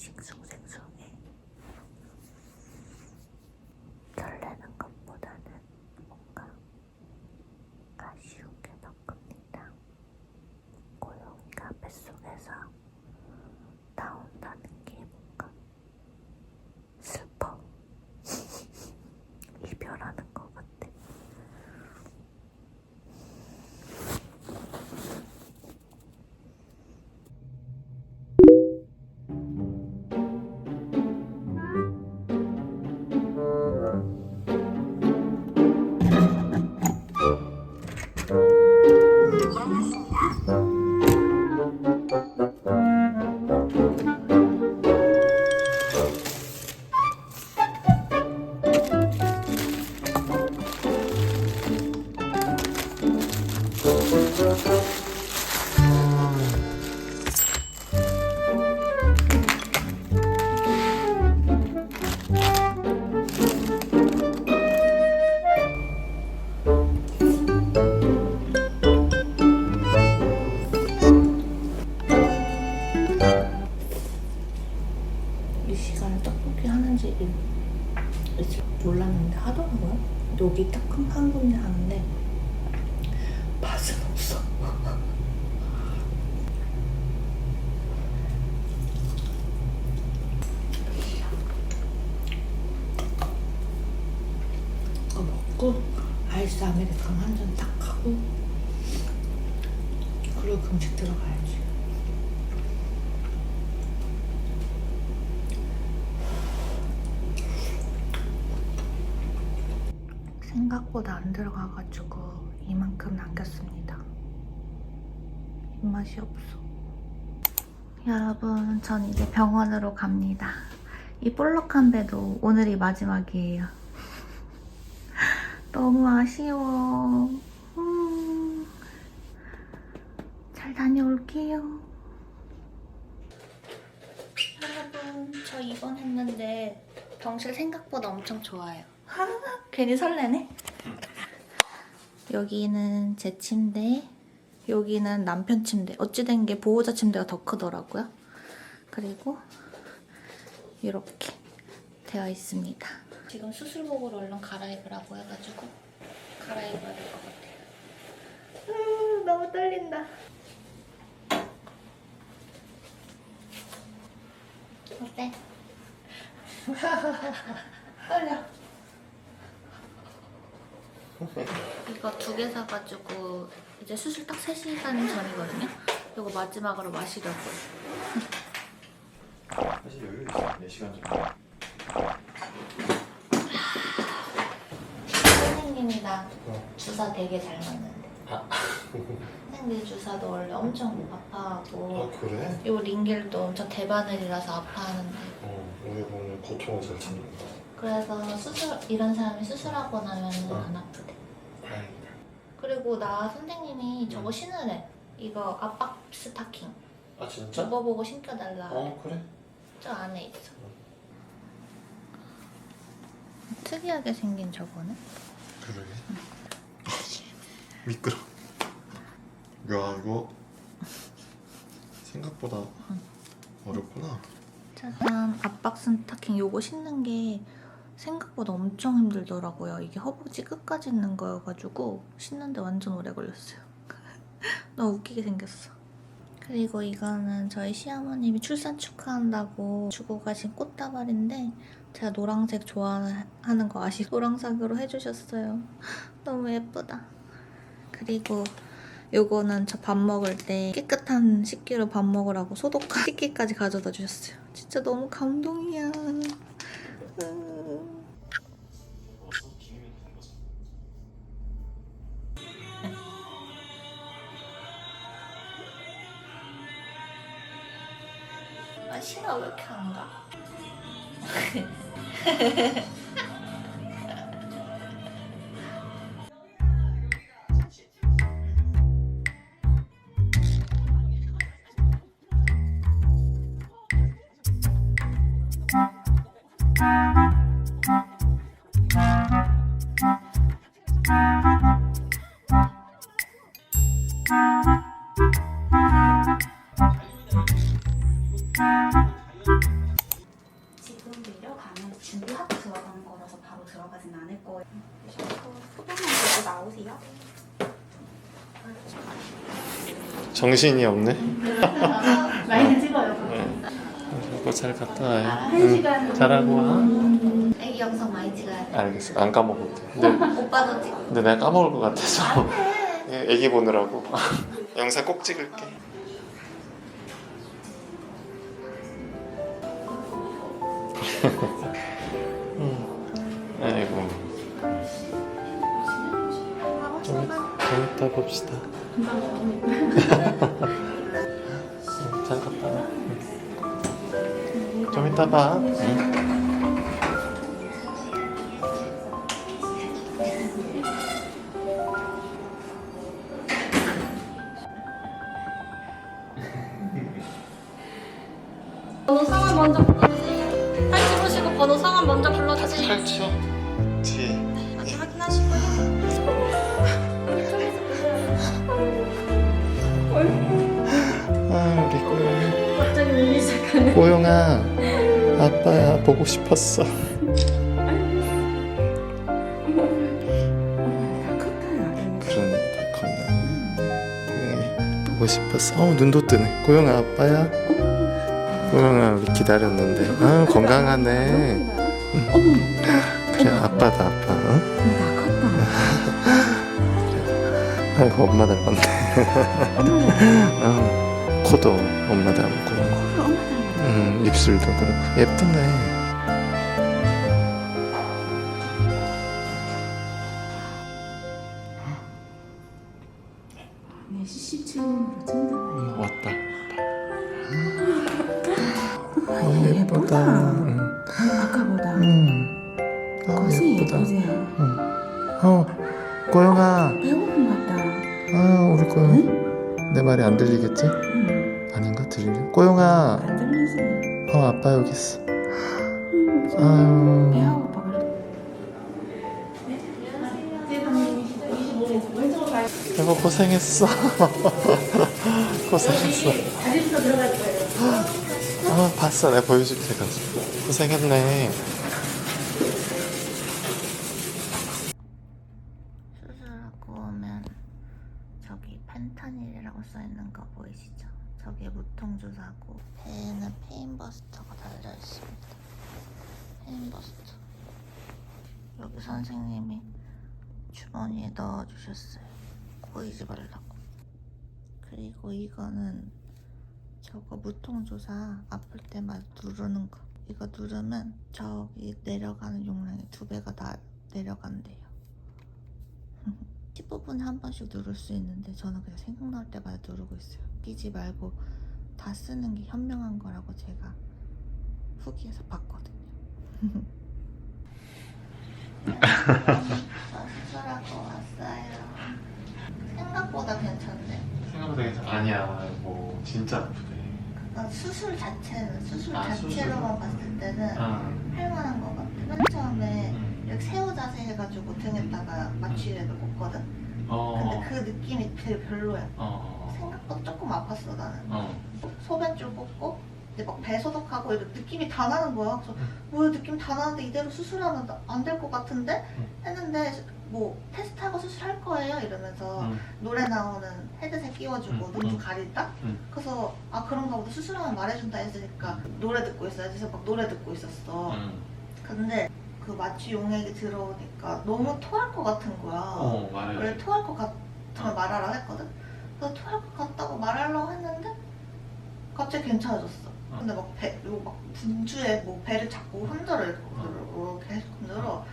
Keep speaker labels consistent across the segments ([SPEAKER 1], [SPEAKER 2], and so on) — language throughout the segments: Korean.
[SPEAKER 1] Six, six, six. Thank you. 아이스 아메리카노 한 잔 딱 하고 그리고 금식 들어가야지. 생각보다 안 들어가가지고 이만큼 남겼습니다. 입맛이 없어. 여러분, 전 이제 병원으로 갑니다. 이 볼록한 배도 오늘이 마지막이에요. 너무 아쉬워. 음, 잘 다녀올게요. 여러분, 저 입원했는데 병실 생각보다 엄청 좋아요. 괜히 설레네. 여기는 제 침대, 여기는 남편 침대. 어찌된 게 보호자 침대가 더 크더라고요. 그리고 이렇게 되어 있습니다. 지금 수술복을 얼른 갈아입으라고 해가지고 갈아입어야 될 것 같아요. 음, 너무 떨린다. 어때? 떨려. 이거 두 개 사가지고 이제 수술 딱 3시간 전이거든요. 이거 마지막으로 마시려고요.
[SPEAKER 2] 사실 여유 있어. 4시간 정도.
[SPEAKER 1] 선생님이랑
[SPEAKER 2] 어.
[SPEAKER 1] 주사 되게 잘 맞는데.
[SPEAKER 2] 아.
[SPEAKER 1] 선생님 주사도 원래 엄청 아파하고
[SPEAKER 2] 아 그래?
[SPEAKER 1] 요 링겔도 엄청 대바늘이라서 아파하는데
[SPEAKER 2] 어 우리 오늘 고통을 잘 참는다.
[SPEAKER 1] 그래서 수술 이런 사람이 수술하고 나면은
[SPEAKER 2] 어.
[SPEAKER 1] 안 아프대.
[SPEAKER 2] 다행이다.
[SPEAKER 1] 그리고 나 선생님이 저거 신으래. 이거 압박 스타킹.
[SPEAKER 2] 아 진짜?
[SPEAKER 1] 저거 보고 신겨달라.
[SPEAKER 2] 어 그래?
[SPEAKER 1] 저 안에 있어. 특이하게 생긴 저거는?
[SPEAKER 2] 그러게. 미끄러. 야 이거 생각보다 어렵구나.
[SPEAKER 1] 짜잔 압박 스타킹 요거 신는 게 생각보다 엄청 힘들더라고요. 이게 허벅지 끝까지 있는 거여가지고 신는데 완전 오래 걸렸어요. 너무 웃기게 생겼어. 그리고 이거는 저희 시어머님이 출산 축하한다고 주고 가신 꽃다발인데 제가 노란색 좋아하는 거 아시고 노란색으로 해주셨어요. 너무 예쁘다. 그리고 요거는 저 밥 먹을 때 깨끗한 식기로 밥 먹으라고 소독한 식기까지 가져다 주셨어요. 진짜 너무 감동이야. 음. 아 싫어
[SPEAKER 2] 정신이 없네.
[SPEAKER 3] 많이 찍어요.
[SPEAKER 2] 이거 잘 갔다 와요.
[SPEAKER 3] 한 시간.
[SPEAKER 2] 잘하고 와.
[SPEAKER 1] 애기 영상 많이 찍어야 돼.
[SPEAKER 2] 알겠어. 안 까먹을게. 근데,
[SPEAKER 1] 오빠도 찍어.
[SPEAKER 2] 근데 내가 까먹을 것 같아서 예, 애기 보느라고 영상 꼭 찍을게. 좀 이따 봅시다. 잘 갔다 와. 좀 이따 봐. 응.
[SPEAKER 3] 번호 성함 먼저 불러주세요. 팔 집으시고 번호 성함 먼저 불러주세요.
[SPEAKER 2] 탈취요? 뒤에.
[SPEAKER 3] 같이 확인하시고요.
[SPEAKER 2] 아 꼬영.
[SPEAKER 3] 갑자기 울기 시작하네.
[SPEAKER 2] 꼬영아, 아빠야 보고 싶었어. 그러네, 다 컸네. 꼬영이 보고 싶었어. 어 눈도 뜨네. 꼬영아 아빠야. 꼬영아 우리 기다렸는데. 아 건강하네. 그래 아빠다 아빠. 응? 아이고 엄마 닮았네. 어, 코도 엄마 닮고. 음, 입술도 그렇고 예쁘네.
[SPEAKER 4] 네, CCTV로 찍는
[SPEAKER 2] 왔다. 너무 예쁘다. 응.
[SPEAKER 4] 아까보다
[SPEAKER 2] 음. 너무
[SPEAKER 4] 거슴이
[SPEAKER 2] 예쁘다.
[SPEAKER 4] 예쁘세요.
[SPEAKER 2] 어, 꼬영아.
[SPEAKER 4] 배고픈 것 같다.
[SPEAKER 2] 아, 우리 꼬영. 내 말이 안 들리겠지?
[SPEAKER 4] 응.
[SPEAKER 2] 아닌가 들리려? 꼬영아.
[SPEAKER 4] 안 들리세요.
[SPEAKER 2] 어, 아빠 여기 있어.
[SPEAKER 4] 배
[SPEAKER 2] 아유.
[SPEAKER 4] 아파가
[SPEAKER 2] 여보 고생했어. 고생했어. 아, 봤어. 내가 보여줄게 가지고. 고생했네.
[SPEAKER 1] 수술하고 오면 저기 펜타닐이라고 써있는 거 보이시죠? 저게 무통주사고 배에는 페인버스터가 달려있습니다. 페인버스터. 여기 선생님이 주머니에 넣어주셨어요. 보이지 말라고. 그리고 이거는 저거 무통주사 아플 때마다 누르는 거. 이거 누르면 저기 내려가는 용량이 두 배가 나 내려간대요. 15분에 한 번씩 누를 수 있는데 저는 그냥 생각날 때마다 누르고 있어요. 끼지 말고 다 쓰는 게 현명한 거라고 제가 후기에서 봤거든요. 저 수술하고 왔어요. 생각보다 괜찮네.
[SPEAKER 2] 생각보다 괜찮아. 아니야. 뭐 진짜 아프대.
[SPEAKER 1] 그러니까 수술 자체는 수술
[SPEAKER 2] 아,
[SPEAKER 1] 자체로만 봤을 때는
[SPEAKER 2] 아.
[SPEAKER 1] 할만한 것 같아. 맨 처음에 이렇게 새우 자세 해가지고 등에다가 마취를 꽂거든.
[SPEAKER 2] 어.
[SPEAKER 1] 근데 그 느낌이 되게 별로야.
[SPEAKER 2] 어.
[SPEAKER 1] 생각보다 조금 아팠어 나는.
[SPEAKER 2] 어.
[SPEAKER 1] 소변줄 꽂고 이제 막 배 소독하고 이런 느낌이 다 나는 거야. 그래서 뭐야 느낌 다 나는데 이대로 수술하면 안 될 것 같은데 했는데 뭐 테스트하고 수술할 거예요 이러면서
[SPEAKER 2] 응.
[SPEAKER 1] 노래 나오는 헤드셋 끼워주고
[SPEAKER 2] 응,
[SPEAKER 1] 눈도
[SPEAKER 2] 응.
[SPEAKER 1] 가린다.
[SPEAKER 2] 응.
[SPEAKER 1] 그래서 아 그런가 보다 수술하면 말해준다 했으니까 노래 듣고 있어야지 그래서 막 노래 듣고 있었어.
[SPEAKER 2] 응.
[SPEAKER 1] 근데 그 마취 용액이 들어오니까 너무 토할 것 같은 거야.
[SPEAKER 2] 어
[SPEAKER 1] 원래. 토할 것 같으면 말하라 했거든. 그래서 토할 것 같다고 말하려고 했는데 갑자기 괜찮아졌어.
[SPEAKER 2] 어.
[SPEAKER 1] 근데 막 배, 요막 분주에 뭐 배를 자꾸 흔들어 이렇게 계속 흔들어.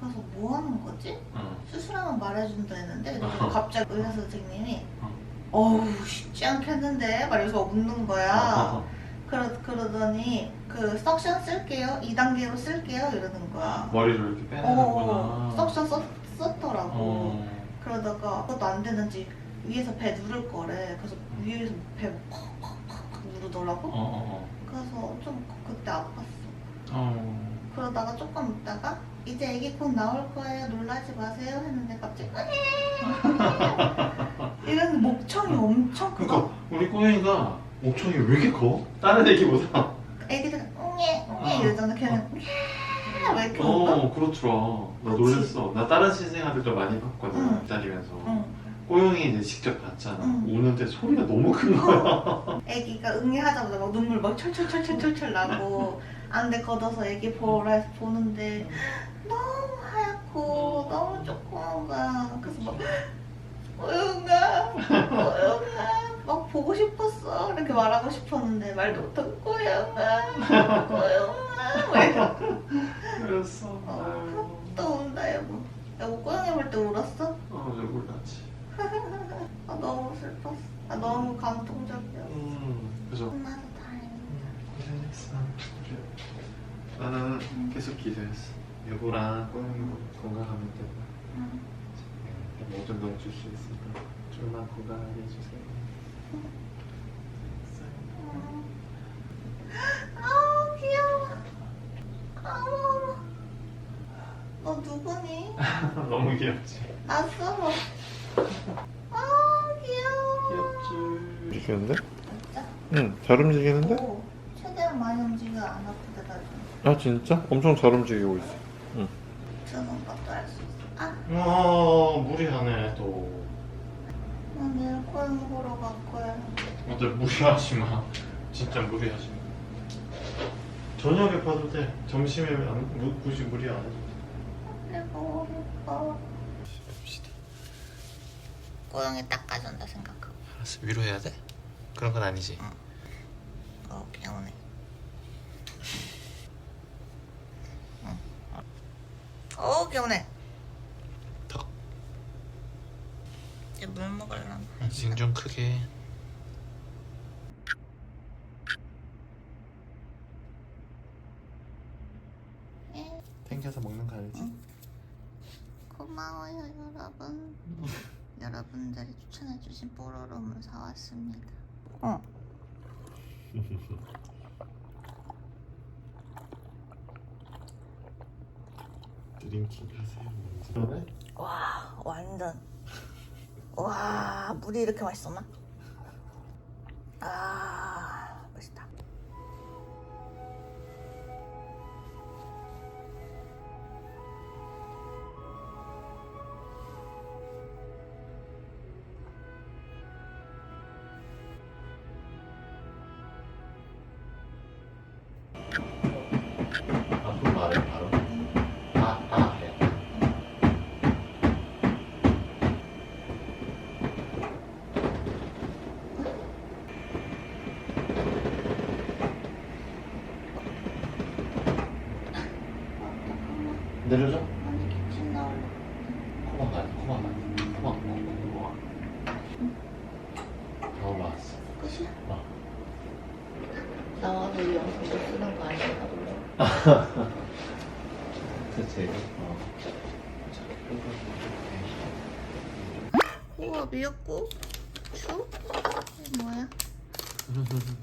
[SPEAKER 1] 그래서 뭐 하는 거지?
[SPEAKER 2] 어.
[SPEAKER 1] 수술하면 말해준다 했는데
[SPEAKER 2] 어.
[SPEAKER 1] 갑자기 의사 선생님이
[SPEAKER 2] 어.
[SPEAKER 1] 어우 쉽지 않겠는데? 막 이러면서 웃는 거야.
[SPEAKER 2] 어.
[SPEAKER 1] 그러, 그러더니 그 석션 쓸게요. 2단계로 쓸게요. 이러는 거야.
[SPEAKER 2] 머리를 이렇게
[SPEAKER 1] 어,
[SPEAKER 2] 빼는구나.
[SPEAKER 1] 석션 썼, 썼더라고.
[SPEAKER 2] 어.
[SPEAKER 1] 그러다가 그것도 안 되는지 위에서 배 누를 거래. 그래서 위에서 배팍 팍팍 누르더라고.
[SPEAKER 2] 어. 어.
[SPEAKER 1] 그래서 좀 그때 아팠어.
[SPEAKER 2] 어.
[SPEAKER 1] 그러다가 조금 있다가 이제 애기 곧 나올 거예요. 놀라지 마세요. 했는데 갑자기 이랬는데 목청이 엄청 크고
[SPEAKER 2] 그러니까 우리 꼬맹이가 목청이 왜 이렇게 커? 다른 애기보다.
[SPEAKER 1] 애기들 웅예 웅예 이러잖아. 걔는 웅예 왜 이렇게 울까?
[SPEAKER 2] 어, 그렇더라. 나
[SPEAKER 1] 그치?
[SPEAKER 2] 놀랬어. 나 다른 신생아들도 많이 봤거든.
[SPEAKER 1] 응.
[SPEAKER 2] 기다리면서.
[SPEAKER 1] 응.
[SPEAKER 2] 꼬영이 이제 직접 봤잖아.
[SPEAKER 1] 응.
[SPEAKER 2] 우는데 소리가 너무 큰 거야.
[SPEAKER 1] 애기가 응애하자마자 막 눈물 막 철철철철철철 나고 안대 걷어서 애기 보라 해서 보는데 너무 하얗고 너무 조그만 거야 그래서 막 꼬영아 꼬영아 막 보고 싶었어 이렇게 말하고 싶었는데 말도 못하고 꼬영아 꼬영아
[SPEAKER 2] 그랬어.
[SPEAKER 1] 어, 또 운다 여보 여보 꼬영이 볼 때 울었어?
[SPEAKER 2] 어, 저 몰랐지.
[SPEAKER 1] 아 너무 슬펐어 아 너무 감동적이었어
[SPEAKER 2] 음, 그래서
[SPEAKER 1] 끝나서 다행이다
[SPEAKER 2] 고생했어. 그래. 나는 계속 기도했어. 여보랑 꼬영이 건강하면 되고
[SPEAKER 1] 응.
[SPEAKER 2] 모든 걸줄수 있으니까 좀만 건강하게 해주세요.
[SPEAKER 1] 아우 귀여워 어머 너 누구니?
[SPEAKER 2] 너무 귀엽지?
[SPEAKER 1] 귀여워
[SPEAKER 2] 귀엽지. 움직이는데?
[SPEAKER 1] 진짜?
[SPEAKER 2] 응, 잘 움직이는데?
[SPEAKER 1] 오 최대한 많이 움직여 안 아프게 나좀
[SPEAKER 2] 아 진짜? 엄청 잘 움직이고 있어.
[SPEAKER 1] 드는 것도 할 수 있어 아
[SPEAKER 2] 어, 무리하네 또.
[SPEAKER 1] 나 내일 코인 보러 갈 거야
[SPEAKER 2] 어들 무리하지 마. 진짜 무리하지 마. 저녁에 봐도 돼. 점심에 안, 무, 굳이 무리 안 해도 돼.
[SPEAKER 1] 내가 어릴까 꼬영이 닦아준다 생각하고
[SPEAKER 2] 알았어, 위로해야 돼? 그런 건 아니지.
[SPEAKER 1] 어 귀여우네 응. 어 귀여우네
[SPEAKER 2] 턱.
[SPEAKER 1] 이제 물 먹으려면
[SPEAKER 2] 눈좀 크게.
[SPEAKER 1] 예,
[SPEAKER 2] 땡겨서 먹는 거 알지?
[SPEAKER 1] 고마워요 여러분 여러분들이 추천해주신 뽀로로 물 사왔습니다 어.
[SPEAKER 2] 드림킹 하세요.
[SPEAKER 1] 와 완전 와 물이 이렇게 맛있었나? 아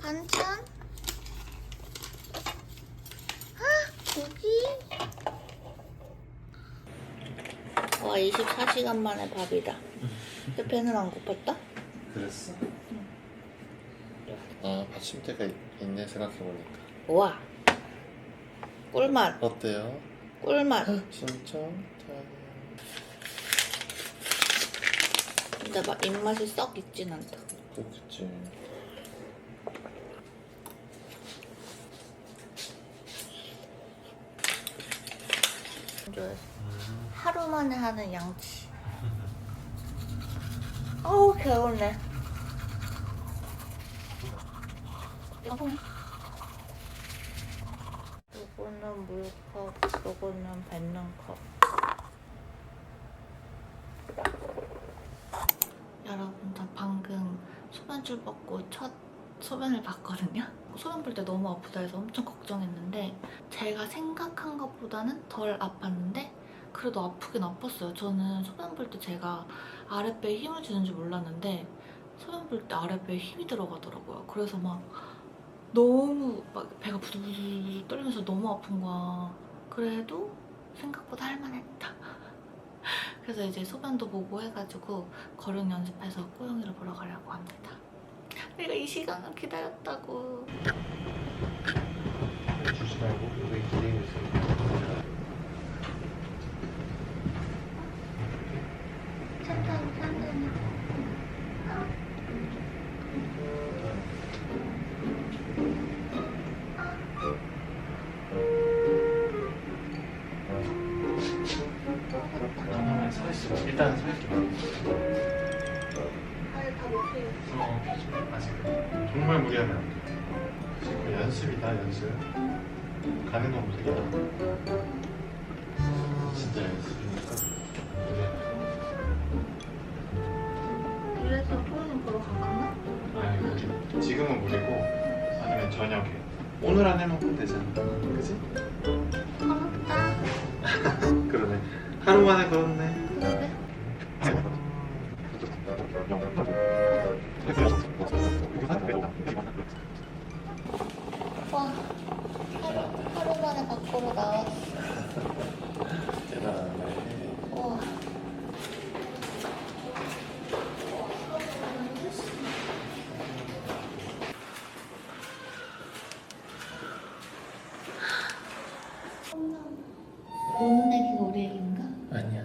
[SPEAKER 1] 반찬? 헉, 고기? 와 24시간 만에 밥이다 근데 배는 안 고팠다?
[SPEAKER 2] 그랬어? 아, 받침대가 있- 있네, 생각해보니까.
[SPEAKER 1] 우와 꿀맛
[SPEAKER 2] 어때요?
[SPEAKER 1] 꿀맛
[SPEAKER 2] 진짜?
[SPEAKER 1] 근데 막 입맛이 썩 있진 않다
[SPEAKER 2] 그렇겠지.
[SPEAKER 1] 좋아해서. 하루 만에 하는 양치. 어우 개운해 요거는 물컵 요거는 뱉는 컵. 여러분 저 방금 소변줄 벗고 첫 소변을 봤거든요 소변 볼 때 너무 아프다 해서 엄청 걱정했는데 제가 생각한 것보다는 덜 아팠는데 그래도 아프긴 아팠어요. 저는 소변 볼 때 제가 아랫배에 힘을 주는 줄 몰랐는데 소변 볼 때 아랫배에 힘이 들어가더라고요. 그래서 막 너무 막 배가 부들부들 떨리면서 너무 아픈 거야. 그래도 생각보다 할만했다. 그래서 이제 소변도 보고 해가지고 거른 연습해서 꼬영이를 보러 가려고 합니다. 내가 이 시간을 기다렸다고.
[SPEAKER 2] 주지 말고, 여기 기대고 있어요.
[SPEAKER 1] 저녁에.
[SPEAKER 2] 오늘 안에 먹으면 되잖아. 그지? 고맙다. 그러네. 하루 만에 걸었네. 그래? 와, 하루, 하루
[SPEAKER 1] 만에 밖으로 나왔어. 항상
[SPEAKER 2] 우는 애기가 우리 애기인가? 아니야.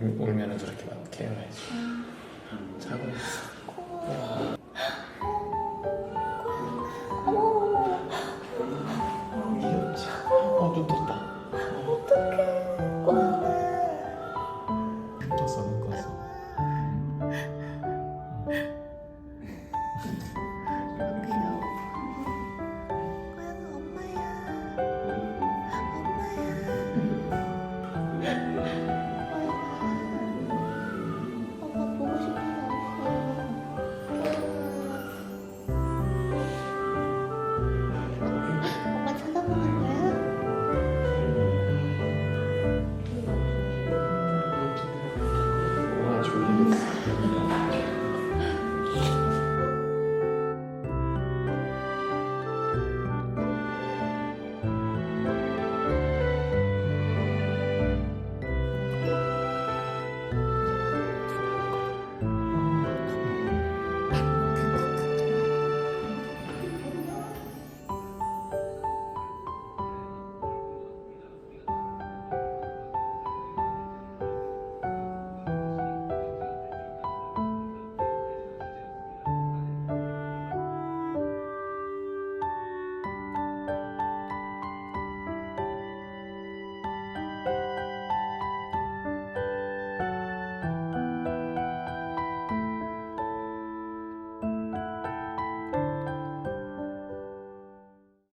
[SPEAKER 2] 아니야. 울면은
[SPEAKER 1] 저렇게 막 케어해줘. 아. 자고 있어. 고마워.